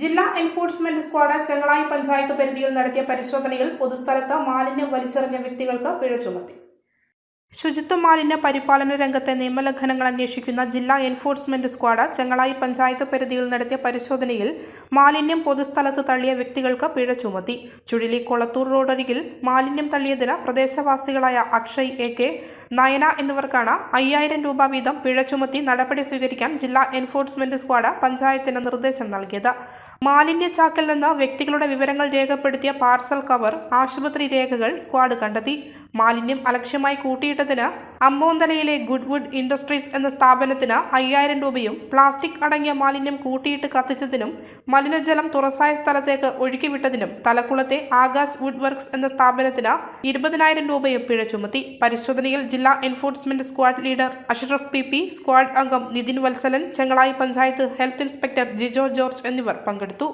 ജില്ലാ enforcement squad Chengalayi panchayat പരിധിയിൽ നടത്തിയ പരിശോധനയിൽ പൊതുസ്ഥലത്ത് മാലിന്യം വലിച്ചെറിഞ്ഞ വ്യക്തികൾക്ക് പിഴ ചുമത്തി. ശുചിത്വ മാലിന്യ പരിപാലന രംഗത്തെ നിയമലംഘനങ്ങൾ അന്വേഷിക്കുന്ന ജില്ലാ എൻഫോഴ്സ്മെന്റ് സ്ക്വാഡ് ചെങ്ങളായി പഞ്ചായത്ത് പരിധിയിൽ നടത്തിയ പരിശോധനയിൽ മാലിന്യം പൊതുസ്ഥലത്ത് തള്ളിയ വ്യക്തികൾക്ക് പിഴ ചുമത്തി. ചുഴലി കൊളത്തൂർ റോഡരികിൽ മാലിന്യം തള്ളിയതിന് പ്രദേശവാസികളായ അക്ഷയ് എ കെ നയന എന്നിവർക്കാണ് അയ്യായിരം രൂപ വീതം പിഴ ചുമത്തി നടപടി സ്വീകരിക്കാൻ ജില്ലാ എൻഫോഴ്സ്മെന്റ് സ്ക്വാഡ് പഞ്ചായത്തിന് നിർദ്ദേശം നൽകിയത്. മാലിന്യ ചാക്കിൽ നിന്ന് വ്യക്തികളുടെ വിവരങ്ങൾ രേഖപ്പെടുത്തിയ പാർസൽ കവർ ആശുപത്രി രേഖകൾ സ്ക്വാഡ് കണ്ടെത്തി. മാലിന്യം അലക്ഷ്യമായി കൂട്ടിയിട്ടതിന് അമ്മോന്തലയിലെ ഗുഡ്വുഡ് ഇൻഡസ്ട്രീസ് എന്ന സ്ഥാപനത്തിന് അയ്യായിരം രൂപയും പ്ലാസ്റ്റിക് അടങ്ങിയ മാലിന്യം കൂട്ടിയിട്ട് കത്തിച്ചതിനും മലിനജലം തുറസായ സ്ഥലത്തേക്ക് ഒഴുക്കിവിട്ടതിനും തലക്കുളത്തെ ആകാശ് വുഡ് വർക്ക്സ് എന്ന സ്ഥാപനത്തിന് ഇരുപതിനായിരം രൂപയും പിഴ ചുമത്തി. പരിശോധനയിൽ ജില്ലാ enforcement squad leader Ashraf P P squad അംഗം Nithin Valsalan Chengalayi panchayat health inspector Jijo George എന്നിവർ പങ്കെടുത്തു.